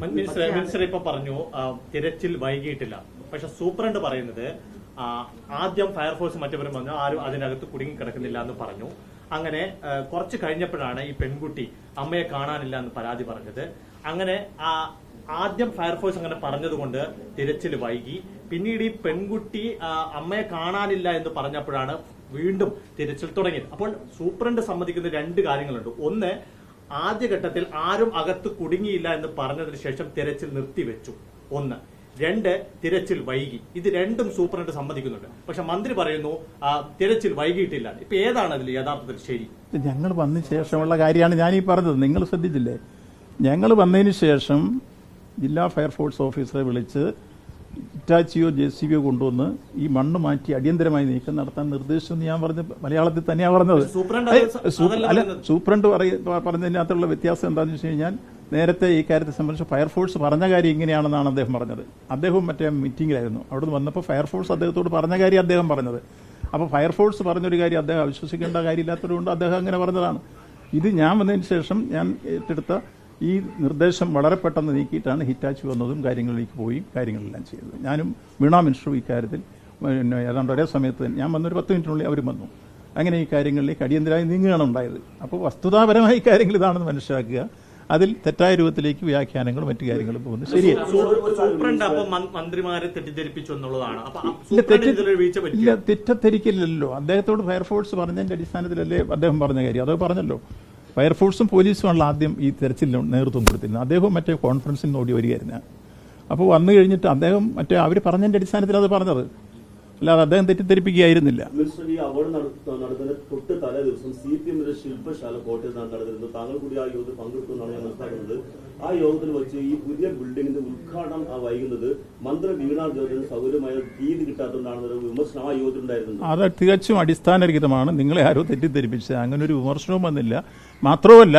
Minister ഇപ്പൊ പറഞ്ഞു തിരച്ചിൽ വൈകിയിട്ടില്ല. പക്ഷെ സൂപ്രണ്ട് പറയുന്നത് ആദ്യം ഫയർഫോഴ്സ് മറ്റവരും വന്നു ആരും അതിനകത്ത് കുടുങ്ങി കിടക്കുന്നില്ല എന്ന് പറഞ്ഞു. അങ്ങനെ കുറച്ച് കഴിഞ്ഞപ്പോഴാണ് ഈ പെൺകുട്ടി അമ്മയെ കാണാനില്ല എന്ന് പരാതി പറഞ്ഞത്. അങ്ങനെ ആ ആദ്യം ഫയർഫോഴ്സ് അങ്ങനെ പറഞ്ഞതുകൊണ്ട് തിരച്ചിൽ വൈകി. പിന്നീട് ഈ പെൺകുട്ടി അമ്മയെ കാണാനില്ല എന്ന് പറഞ്ഞപ്പോഴാണ് വീണ്ടും തിരച്ചിൽ തുടങ്ങിയത്. അപ്പോൾ സൂപ്രണ്ട് സമ്മതിക്കുന്ന രണ്ട് കാര്യങ്ങളുണ്ട്. ഒന്ന് ആദ്യഘട്ടത്തിൽ ആരും അകത്ത് കുടുങ്ങിയില്ല എന്ന് പറഞ്ഞതിന് ശേഷം തിരച്ചിൽ നിർത്തിവെച്ചു. ഒന്ന്. രണ്ട് തിരച്ചിൽ വൈകി. ഇത് രണ്ടും സൂപ്രണ്ട് സമ്മതിക്കുന്നുണ്ട്. പക്ഷെ മന്ത്രി പറയുന്നു തിരച്ചിൽ വൈകിയിട്ടില്ല. ഇപ്പൊ ഏതാണ് അതിൽ യഥാർത്ഥത്തിൽ ശരി? ഞങ്ങൾ വന്ന ശേഷമുള്ള കാര്യമാണ് ഞാൻ ഈ പറഞ്ഞത്. നിങ്ങൾ ശ്രദ്ധിച്ചില്ലേ? ഞങ്ങൾ വന്നതിന് ശേഷം ജില്ലാ ഫയർഫോഴ്സ് ഓഫീസറെ വിളിച്ച് ഇറ്റാച്ചിയോ ജെ സി ബിയോ കൊണ്ടുവന്ന് ഈ മണ്ണ് മാറ്റി അടിയന്തരമായി നീക്കം നടത്താൻ നിർദ്ദേശം ഞാൻ പറഞ്ഞ മലയാളത്തിൽ തന്നെയാണ് പറഞ്ഞത്. അല്ല സൂപ്രണ്ട് പറഞ്ഞതിനകത്തുള്ള വ്യത്യാസം എന്താണെന്ന് വെച്ച് കഴിഞ്ഞാൽ നേരത്തെ ഈ കാര്യത്തെ സംബന്ധിച്ച് ഫയർഫോഴ്സ് പറഞ്ഞ കാര്യം ഇങ്ങനെയാണെന്നാണ് അദ്ദേഹം പറഞ്ഞത്. അദ്ദേഹം മറ്റേ മീറ്റിംഗിലായിരുന്നു. അവിടുന്ന് വന്നപ്പോൾ ഫയർഫോഴ്സ് അദ്ദേഹത്തോട് പറഞ്ഞ കാര്യം അദ്ദേഹം പറഞ്ഞത്. അപ്പോൾ ഫയർഫോഴ്സ് പറഞ്ഞൊരു കാര്യം അദ്ദേഹം അവിശ്വസിക്കേണ്ട കാര്യമില്ലാത്തതുകൊണ്ട് അദ്ദേഹം അങ്ങനെ പറഞ്ഞതാണ്. ഇത് ഞാൻ വന്നതിന് ശേഷം ഞാൻ ഏറ്റെടുത്ത ഈ നിർദ്ദേശം വളരെ പെട്ടെന്ന് നീക്കിയിട്ടാണ് ഹിറ്റാച്ച് വന്നതും കാര്യങ്ങളിലേക്ക് പോയി കാര്യങ്ങളെല്ലാം ചെയ്തത്. ഞാനും വീണാ മിനിസ്റ്ററും ഇക്കാര്യത്തിൽ പിന്നെ ഏതാണ്ട് ഒരേ സമയത്ത് തന്നെ- ഞാൻ വന്നൊരു പത്ത് മിനിറ്റിനുള്ളിൽ അവരും വന്നു. അങ്ങനെ ഈ കാര്യങ്ങളിലേക്ക് അടിയന്തരമായി നീങ്ങുകയാണ് ഉണ്ടായത്. അപ്പോൾ വസ്തുതാപരമായി കാര്യങ്ങൾ ഇതാണെന്ന് മനസ്സിലാക്കുക. അതിൽ തെറ്റായ രൂപത്തിലേക്ക് വ്യാഖ്യാനങ്ങളും മറ്റു കാര്യങ്ങളും പോകുന്നു ശരിയാണ് മന്ത്രിമാരെ തെറ്റിദ്ധരിപ്പിച്ചു എന്നുള്ളതാണ്. ഇല്ല തെറ്റദ്ധരിക്കില്ലല്ലോ. അദ്ദേഹത്തോട് ഫയർഫോഴ്സ് പറഞ്ഞതിന്റെ അടിസ്ഥാനത്തിലല്ലേ അദ്ദേഹം പറഞ്ഞ കാര്യം? അത് പറഞ്ഞല്ലോ? ഫയർഫോഴ്സും പോലീസുമാണല്ലോ ആദ്യം ഈ തെരച്ചിലിന് നേതൃത്വം കൊടുത്തിരുന്നത്. അദ്ദേഹവും മറ്റേ കോൺഫറൻസിൽ ഓടി വരികയായിരുന്നു. അപ്പോൾ വന്നു കഴിഞ്ഞിട്ട് അദ്ദേഹം മറ്റേ അവർ പറഞ്ഞതിന്റെ അടിസ്ഥാനത്തിൽ അത് പറഞ്ഞത്. അല്ലാതെ അദ്ദേഹം തെറ്റിദ്ധരിപ്പിക്കുകയായിരുന്നില്ല. തൊട്ട് തലേ ദിവസം സി പി എമ്മിന്റെ ശില്പശാല കോട്ടയത്താണ് നടന്നിരുന്നത്. താങ്കൾ കൂടി ആ യോഗത്തിൽ പങ്കെടുത്തു ഞാൻ മനസ്സിലാക്കുന്നത്. ആ യോഗത്തിൽ വെച്ച് ഈ പുതിയ ബിൽഡിംഗിന്റെ ഉദ്ഘാടനം വൈകുന്നത് മന്ത്രി വീണ ജോർജിന് സൗകര്യമായ തീയതി കിട്ടാത്തതുകൊണ്ടാണെന്നൊരു വിമർശനം ആ യോഗത്തിൽ ഉണ്ടായിരുന്നത് അത് തികച്ചും അടിസ്ഥാനരഹിതമാണ്. നിങ്ങളെ ആരോ തെറ്റിദ്ധരിപ്പിച്ചത്. അങ്ങനെ ഒരു വിമർശനവും വന്നില്ല. മാത്രവുമല്ല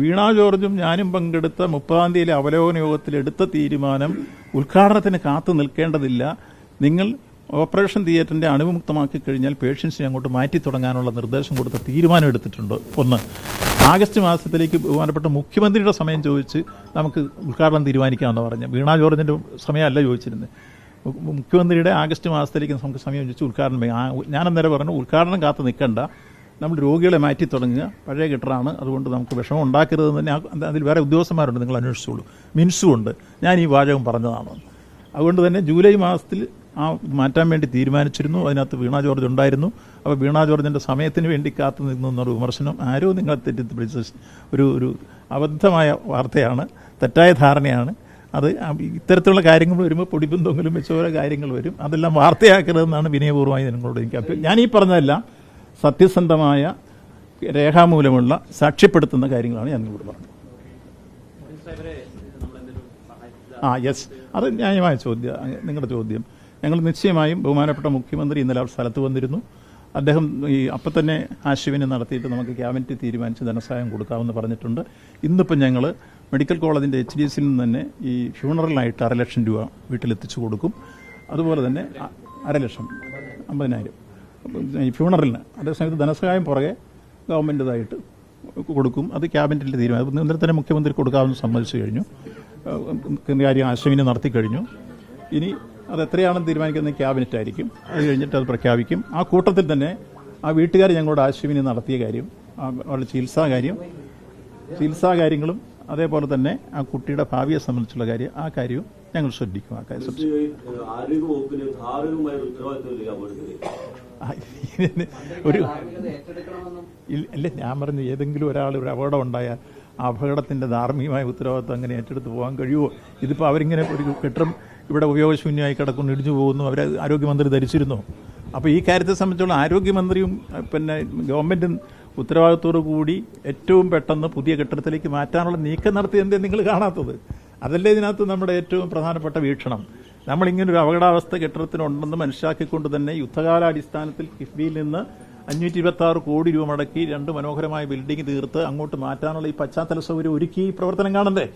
വീണ ജോർജും ഞാനും പങ്കെടുത്ത മുപ്പതാം തീയതി അവലോകന യോഗത്തിൽ എടുത്ത തീരുമാനം ഉദ്ഘാടനത്തിന് കാത്തു നിൽക്കേണ്ടതില്ല. നിങ്ങൾ ഓപ്പറേഷൻ തിയേറ്ററിന്റെ അണുവിമുക്തമാക്കി കഴിഞ്ഞാൽ പേഷ്യൻസിനെ അങ്ങോട്ട് മാറ്റി തുടങ്ങാനുള്ള നിർദ്ദേശം കൊടുത്ത തീരുമാനം എടുത്തിട്ടുണ്ട്. ഒന്ന് ആഗസ്റ്റ് മാസത്തിലേക്ക് ബഹുമാനപ്പെട്ട മുഖ്യമന്ത്രിയുടെ സമയം ചോദിച്ച് നമുക്ക് ഉദ്ഘാടനം തീരുമാനിക്കാമെന്ന് പറഞ്ഞു. വീണ ജോർജിന്റെ സമയമല്ല ചോദിച്ചിരുന്നത്. മുഖ്യമന്ത്രിയുടെ ആഗസ്റ്റ് മാസത്തിലേക്ക് നമുക്ക് സമയം ചോദിച്ച് ഉദ്ഘാടനം ഞാനന്നേരം പറഞ്ഞു ഉദ്ഘാടനം കാത്ത് നിൽക്കണ്ട. നമ്മൾ രോഗികളെ മാറ്റി തുടങ്ങുക. പഴയ കെട്ടറാണ് അതുകൊണ്ട് നമുക്ക് വിഷമം ഉണ്ടാക്കരുതെന്ന് തന്നെ അതിൽ വേറെ ഉദ്യോഗസ്ഥന്മാരുണ്ട്. നിങ്ങൾ അന്വേഷിച്ചോളൂ. മിൻസും ഉണ്ട് ഞാൻ ഈ വാചകം പറഞ്ഞതാണ്. അതുകൊണ്ട് തന്നെ ജൂലൈ മാസത്തിൽ ആ മാറ്റാൻ വേണ്ടി തീരുമാനിച്ചിരുന്നു. അതിനകത്ത് വീണ ജോർജ് ഉണ്ടായിരുന്നു. അപ്പോൾ വീണ ജോർജിന്റെ സമയത്തിന് വേണ്ടി കാത്തു നിന്നു എന്നൊരു വിമർശനം ആരോ നിങ്ങളെ തെറ്റിദ്ധരിച്ച ഒരു ഒരു അബദ്ധമായ വാർത്തയാണ്. തെറ്റായ ധാരണയാണ്. അത് ഇത്തരത്തിലുള്ള കാര്യങ്ങൾ വരുമ്പോൾ പൊടിപ്പുന്തൊങ്കിലും വെച്ച ഓരോ കാര്യങ്ങൾ വരും. അതെല്ലാം വാർത്തയാക്കരുതെന്നാണ് വിനയപൂർവമായി നിങ്ങളോട് എനിക്ക് ഞാൻ ഈ പറഞ്ഞതെല്ലാം സത്യസന്ധമായ രേഖാമൂലമുള്ള സാക്ഷ്യപ്പെടുത്തുന്ന കാര്യങ്ങളാണ് ഞാൻ നിങ്ങളോട് പറഞ്ഞത്. ആ യെസ്. അത് ന്യായമായ ചോദ്യം നിങ്ങളുടെ ചോദ്യം. ഞങ്ങൾ നിശ്ചയമായും ബഹുമാനപ്പെട്ട മുഖ്യമന്ത്രി ഇന്നലെ ആ സ്ഥലത്ത് വന്നിരുന്നു. അദ്ദേഹം ഈ അപ്പം തന്നെ ആശയവിനിമയം നടത്തിയിട്ട് നമുക്ക് ക്യാബിനറ്റ് തീരുമാനിച്ച് ധനസഹായം കൊടുക്കാമെന്ന് പറഞ്ഞിട്ടുണ്ട്. ഇന്നിപ്പം ഞങ്ങൾ മെഡിക്കൽ കോളേജിന്റെ എച്ച് ഡി എസിൽ നിന്ന് തന്നെ ഈ ഫ്യൂണറലായിട്ട് അര ലക്ഷം രൂപ വീട്ടിലെത്തിച്ചു കൊടുക്കും. അതുപോലെ തന്നെ അര ലക്ഷം അമ്പതിനായിരം. ഈ ഫ്യൂണറലിന് അതേസമയത്ത് ധനസഹായം പുറകെ ഗവൺമെന്റേതായിട്ട് കൊടുക്കും. അത് ക്യാബിനറ്റിൽ തീരുമാനം. ഇന്നലെ തന്നെ മുഖ്യമന്ത്രി കൊടുക്കാമെന്ന് സമ്മതിച്ചു കഴിഞ്ഞു. കാര്യം ആശയവിനിമയം നടത്തി കഴിഞ്ഞു. ഇനി അത് എത്രയാണെന്ന് തീരുമാനിക്കുന്നത് ക്യാബിനറ്റ് ആയിരിക്കും. അത് കഴിഞ്ഞിട്ട് അത് പ്രഖ്യാപിക്കും. ആ കൂട്ടത്തിൽ തന്നെ ആ വീട്ടുകാർ ഞങ്ങളോട് ആശയവിനിമയം നടത്തിയ കാര്യം അവരുടെ ചികിത്സാ കാര്യം ചികിത്സാ കാര്യങ്ങളും അതേപോലെ തന്നെ ആ കുട്ടിയുടെ ഭാവിയെ സംബന്ധിച്ചുള്ള കാര്യം ആ കാര്യവും ഞങ്ങൾ ശ്രദ്ധിക്കും ആ കാര്യം ഒരു ഇല്ല ഞാൻ പറഞ്ഞു ഏതെങ്കിലും ഒരാൾ ഒരു അപകടം ഉണ്ടായാൽ ആ അപകടത്തിന്റെ ധാർമ്മികമായ ഉത്തരവാദിത്വം അങ്ങനെ ഏറ്റെടുത്ത് പോകാൻ കഴിയുമോ? ഇതിപ്പോൾ അവരിങ്ങനെ ഒരു കെട്ടിടം ഇവിടെ ഉപയോഗശൂന്യമായി കിടക്കുന്നു ഇടിഞ്ഞു പോകുന്നു അവർ ആരോഗ്യമന്ത്രി ധരിച്ചിരുന്നു. അപ്പോൾ ഈ കാര്യത്തെ സംബന്ധിച്ചുള്ള ആരോഗ്യമന്ത്രിയും പിന്നെ ഗവൺമെന്റും ഉത്തരവാദിത്തോടു കൂടി ഏറ്റവും പെട്ടെന്ന് പുതിയ കെട്ടിടത്തിലേക്ക് മാറ്റാനുള്ള നീക്കം നടത്തി എന്തേ നിങ്ങൾ കാണാത്തത്. അതല്ലേ ഇതിനകത്ത് നമ്മുടെ ഏറ്റവും പ്രധാനപ്പെട്ട വീക്ഷണം. നമ്മളിങ്ങനെ ഒരു അപകടാവസ്ഥ കെട്ടിടത്തിനുണ്ടെന്ന് മനസ്സിലാക്കിക്കൊണ്ട് തന്നെ യുദ്ധകാലാടിസ്ഥാനത്തിൽ കിഫ്ബിയിൽ നിന്ന് അഞ്ഞൂറ്റി ഇരുപത്തി ആറ് കോടി രൂപ മുടക്കി രണ്ട് മനോഹരമായ ബിൽഡിംഗ് തീർത്ത് അങ്ങോട്ട് മാറ്റാനുള്ള ഈ പശ്ചാത്തല സൗകര്യം ഒരുക്കി പ്രവർത്തനം കാണണ്ടേ?